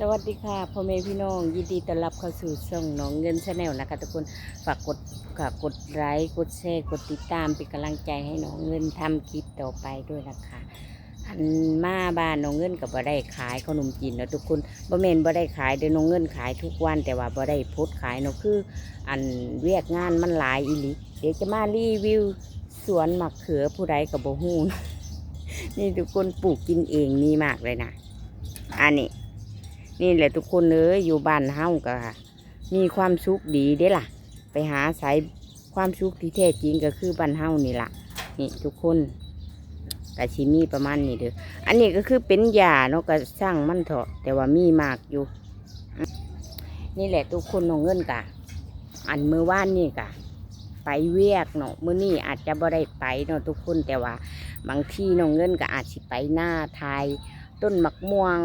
สวัสดีค่ะพ่อแม่พี่น้อง ยินดีต้อนรับเข้าสู่ช่องน้องเงินชาแนลนะคะทุกคนฝากกดฝากกดไลค์กดแชร์กดติดตามเป็นกำลังใจให้น้องเงินทำคลิปต่อไปด้วยนะคะ อันมาบ้านน้องเงินกับบ่ได้ขายขนมจีนเนาะทุกคนบ่แม่นบ่ได้ขายเดี๋ยวน้องเงินขายทุกวัน แต่ว่าบ่ได้โพสต์ขายเนาะคือ อันเวียกงานมันหลายอีหลีเดี๋ยวจะมารีวิวสวนมะเขือผู้ใดกับบ่ฮู้นะนี่ทุกคนปลูกกินเองมีมากเลยนะอันนี้ นี่แหละทุกคนเลยอยู่บ้านเฮาก็มีความสุขดีเด้ล่ะ ไปหาสายความสุขที่แท้จริงก็คือบ้านเฮานี่ล่ะ นี่ทุกคนกะชิมีประมาณนี้เด้ออันนี้ก็คือเป็นยาเนาะก็สร้างมันเถอะแต่ว่ามีมากอยู่ นี่แหละทุกคนน้องเงินกะ อันเมื่อวานนี่กะไปเวียกเนาะมื้อนี้อาจจะบ่ได้ไปเนาะทุกคนแต่ว่า บางที่น้องเงินก็อาจสิไปหน้าทายต้นมักม่วง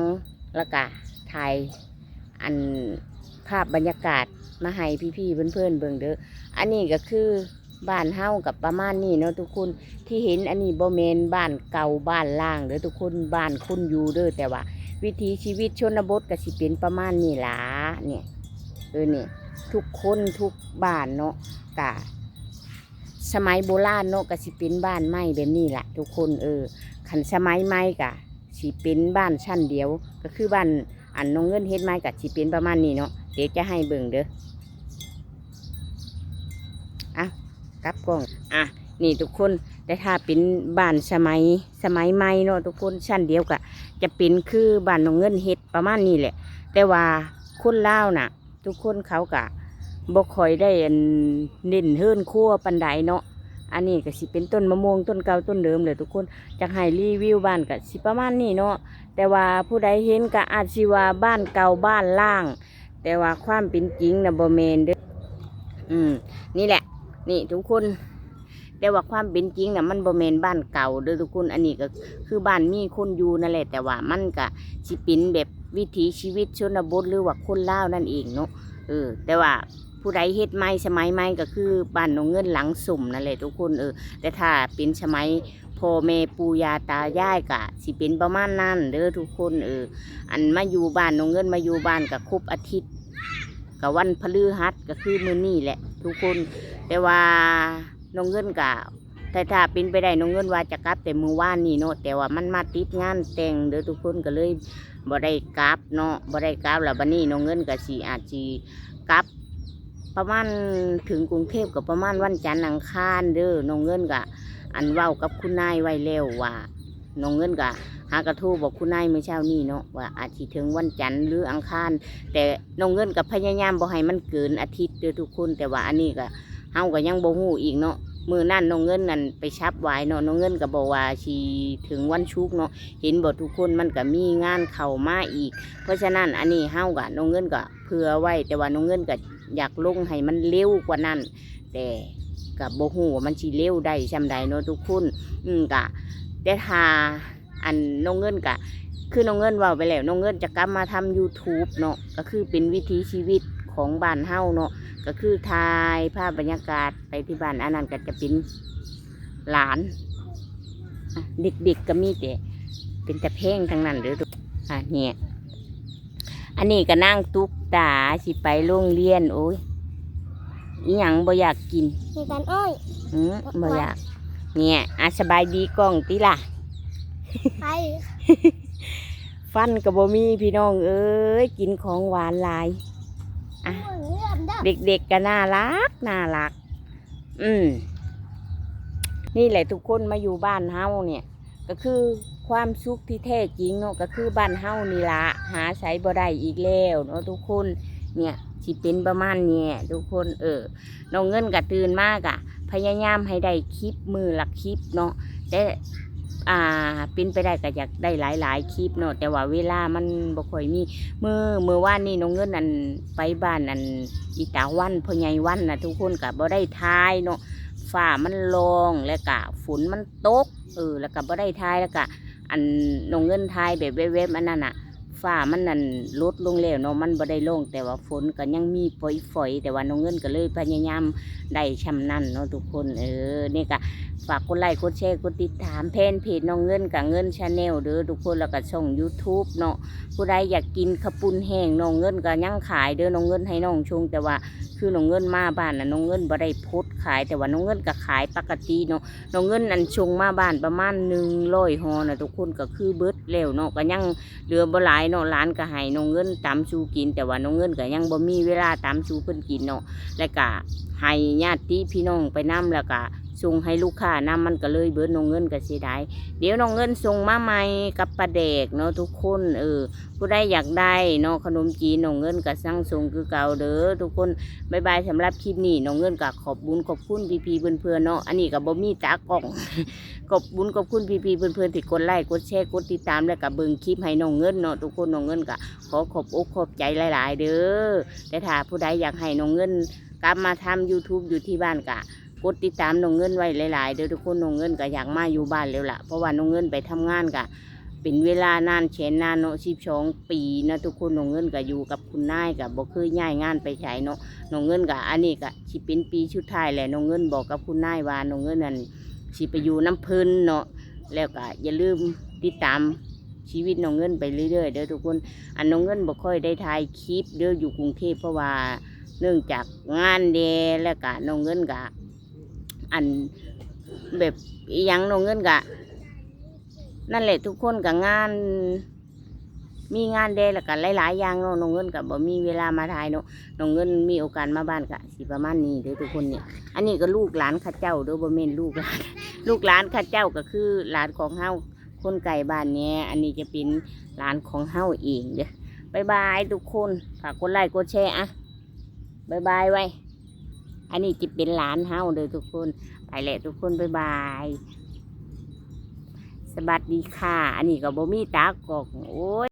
แล้วก็ ถ่ายอันภาพบรรยากาศมาให้พี่ๆเพื่อนๆเบิ่งเด้ออันนี้ก็คือบ้านเฮ้ากับประมาณนี้เนาะทุกคนที่เห็นอันนี้บ่แมนบ้านเก่าบ้านล่างเด้อทุกคนบ้านคนอยู่เด้อแต่ว่า วิถีชีวิตชนบทก็สิเป็นประมาณนี้ล่ะเนี่ยเออเนี่ยทุกคนทุกบ้านเนาะกะสมัยโบราณเนาะก็สิเป็นบ้านไม้แบบนี้แหละทุกคนเออขันสมัยใหม่กะสิเป็นบ้านชั้นเดียว ก็คือบ้าน อันน้องเงินเฮ็ดไม้กับสิเป็นประมาณนี้เนาะเดี๋ยวจะให้เบิ่งเด้ออะกลับกล้องอะนี่ทุกคนแต่ถ้าเป็นบ้านสมัยสมัยใหม่เนาะทุกคนชั้นเดียวกะจะเป็นคือบ้านน้องเงินเฮ็ดประมาณนี้แหละ แต่ว่าคนลาน่ะ ทุกคนเขากะบ่ค่อยได้นเน้นเฮิรนคั่วปันไดเนาะ อันนี้ก็สิเป็นต้นมะม่วงต้นเกาต้นเดิมเลยทุกคนจะให้รีวิวบ้านก็สิประมาณนี้เนาะแต่ว่าผู้ใดเห็นก็อาจสิว่าบ้านเก่าบ้านล่าง แต่ว่าความเป็นจริงนะบ่แมนเด้ออืมนี่แหละ นี่ทุกคน แต่ว่าความเป็นจริงนะมันบ่แมนบ้านเก่าเด้อทุกคน อันนี้ก็คือบ้านมีคนอยู่นั่นแหละ แต่ว่ามันก็สิเป็นแบบวิถีชีวิตชนบทหรือว่าคนล่าวนั่นเองเนาะเออแต่ว่า ผู้ใดเฮ็ดใหม่สมัยใหม่ก็คือบ้านนองเงินหลังสุ่มนั่นแหละทุกคนเออแต่ถ้าเป็นสมัยพ่อแม่ปู่ย่าตายายกะสิเป็นประมาณนั้นเด้อทุกคนเอออันมาอยู่บ้านน้องเงินมาอยู่บ้านกับครบอาทิตย์กับวันพฤหัสก็คือมื้อนี้แหละ ทุกคน แต่ว่าน้องเงินกะแต่ถ้าเป็นไปได้น้องเงินว่าจะกลับแต่มือว่านนี่เนาะแต่ว่ามันมาติดงานแต่งเด้อทุกคนก็เลยบ่ได้กลับเนาะบ่ได้กลับแล้วบัดนี้น้องเงินก็สิอาจสิกลับ ประมาณถึงกรุงเทพก็ประมาณวันจันทร์อังคารเด้อน้องเงินกะอันเว้ากับคุณนายไว้แล้วว่าน้องเงินกะหากระทูบอกคุณนายเมื่อเช้านี้เนาะว่าอาจสิถึงวันจันทร์หรืออังคารแต่น้องเงินกับพยายามบ่ให้มันเกินอาทิตย์เด้อทุกคน แต่ว่าอันนี้ก็เฮาก็ยังบ่ฮู้อีกเนาะมือนั่นน้องเงินนั่นไปชับไว้เนาะน้องเงินก็บอกว่าสิถึงวันชุกเนาะเห็นบ่ทุกคนมันก็มีงานเข้ามาอีก เพราะฉะนั้นอันนี้เฮาก็น้องเงินก็เผื่อไว้แต่ว่าน้องเงินก็ อยากลงให้มันเร็วกว่านั้น แต่กับโบหูว่ามันชีเร็วได้ชำใดเนาะทุกคนอืมกะแต่ทาอันน้องเงินกะ คือน้องเงินว่าไปแล้วน้องเงินจะกลับมาทำ YouTube เนาะก็คือเป็นวิถีชีวิตของบ้านเฮาเนาะก็คือถ่ายภาพบรรยากาศไปที่บ้านอันนั้นก็จะเป็นหลานเด็กๆก็มีแต่เป็นแต่เพลงทั้งนั้นเด้อทุกอะเนี่ย อันนี้ก็นั่งตุ๊กตาสิไปโรงเรียน โอ้ยอีหยังบ่อยากกินมีการอ้อยอืมบ่อยาก เนี่ยอาสบายดีกล้องติล่ะ ไปฟันกับบ่มีพี่น้องเอ้ยกินของหวานหลาย อะเรื่องเด้อเด็กๆก็น่ารักน่ารัก อืม นี่แหละทุกคนมาอยู่บ้านเฮาเนี่ย ก็คือความสุขที่แท้จริงเนาะก็คือบ้านเฮานี่ละหาใช้บ่ได้อีกแล้วเนาะทุกคนเนี่ยสิเป็นประมาณเนี้ยทุกคนเออน้องเงินก็ตื่นมากอะพยายามให้ได้คลิปมือละคลิปเนาะแต่อ่าเป็นไปได้ก็อยากได้หลายๆคลิปเนาะแต่ว่าเวลามันบ่ค่อยมีมือมือว่านนี่น้องเงินอันไปบ้านอันอีตาวันพ่อใหญ่วันนะทุกคนก็บ่ได้ทายเนาะ ฝ้ามันลงแล้วก็ฝนมันตกเออแล้วก็บ่ได้ทายแล้วก็อันนงเงินทายแบบเว็บๆอันนั้นอะ ฟ้ามันนั่นลดลงแล้วเนาะมันบ่ได้ลง แต่ว่าฝนก็ยังมีฝอยๆแต่ว่าน้องเงินก็เลยพยายามได้ชำนั่นเนาะทุกคนเออนี่ก็ฝากกดไลค์กดแชร์กดติดตามเพจเพจน้องเงินกับเงินชาแนลเด้อทุกคนแล้วก็ช่อง YouTube เนาะผู้ใดอยากกินขาวปุ้นแห้งน้องเงินก็ยังขายเด้อน้องเงินให้น้องชงแต่ว่าคือน้องเงินมาบ้านน่ะน้องเงินบ่ได้พดขายแต่ว่าน้องเงินก็ขายปกติเนาะน้องเงินอันชงมาบ้านประมาณหนึ่งร้อยหอนะทุกคนก็คือเบิดแล้วเนาะก็ยังเหลือบ่หลายเนาะร้านก็ให้น้องเงินตำชูกิน แต่ว่าน้องเงินก็ยังบ่มีเวลาตำชูเพิ่นกินเนาะแล้วก็ให้ญาติพี่น้องไปนํแล้วก็ส่งให้ลูกค้านํมันก็เลยเบิดน้องเงินก็เสียดายเดี๋ยวน้องเงินส่งมาใหม่กับปลาแดกเนาะทุกคนเออผู้ใดอยากได้เนาะขนมจีนน้องเงินก็สั่งส่งคือเก่าเด้อทุกคนบายบายสำหรับคลิปนี้น้องเงินก็ขอบบุญขอบคุณพี่ๆเพื่อนๆเนาะอันนี้ก็บ่มีตากล้อง ขอบบุญขอบคุณพี่ๆเพื่อนๆที่กดไลค์กดแชร์กดติดตามแล้วก็เบิ่งคลิปให้น้องเงินเนาะทุกคนน้องเงินก็ขอขอบอกขอบใจหลาย ๆ เด้อแต่ถ้าผู้ใดอยากให้น้องเงินกลับมาทำ YouTube อยู่ที่บ้านกะกดติดตามน้องเงินไว้หลาย ๆ เด้อทุกคนน้องเงินก็อยากมาอยู่บ้านแล้วล่ะเพราะว่าน้องเงินไปทำงานกะเป็นเวลานานแชนนานเนาะสิบสองปีนะทุกคนน้องเงินก็อยู่กับคุณนายกะบ่เคยย้ายงานไปใช้เนาะน้องเงินกะอันนี้กะสิเป็นปีชุดท้ายแหละน้องเงินบอกกับคุณนายว่าน้องเงินนั่น สิไปอยู่น้ำพื้นเนาะแล้วก็อย่าลืมติดตามชีวิตน้องเงินไปเรื่อยๆเด้อทุกคน อันน้องเงินบ่ค่อยได้ถ่ายคลิปเด้ออยู่กรุงเทพเพราะว่าเนื่องจากงานเดแล้วก็น้องเงินกะอันแบบยังน้องเงินกะนั่นแหละทุกคนกับงาน มีงานเดแล้วก็หลายๆอย่างเนาะน้องเงินก็บ่มีเวลามาถ่ายเนาะน้องเงินมีโอกาสมาบ้านก็สิประมาณนี้เด้อทุกคนเนี่ย อันนี้ก็ลูกหลานข้าเจ้าเด้อบ่แม่นลูกหลานลูกหลานข้าเจ้าก็คือหลานของเฮาคนไก่บ้านเนี้ยอันนี้จะเป็นหลานของเฮาเองเด้อบายบายทุกคนฝากกดไลค์กดแชร์อะบายบายไว้อันนี้จะเป็นหลานเฮาเด้อทุกคนไปแหละทุกคนบายบายสวัสดีค่ะ อันนี้ก็บ่มีตากอกโอ้ย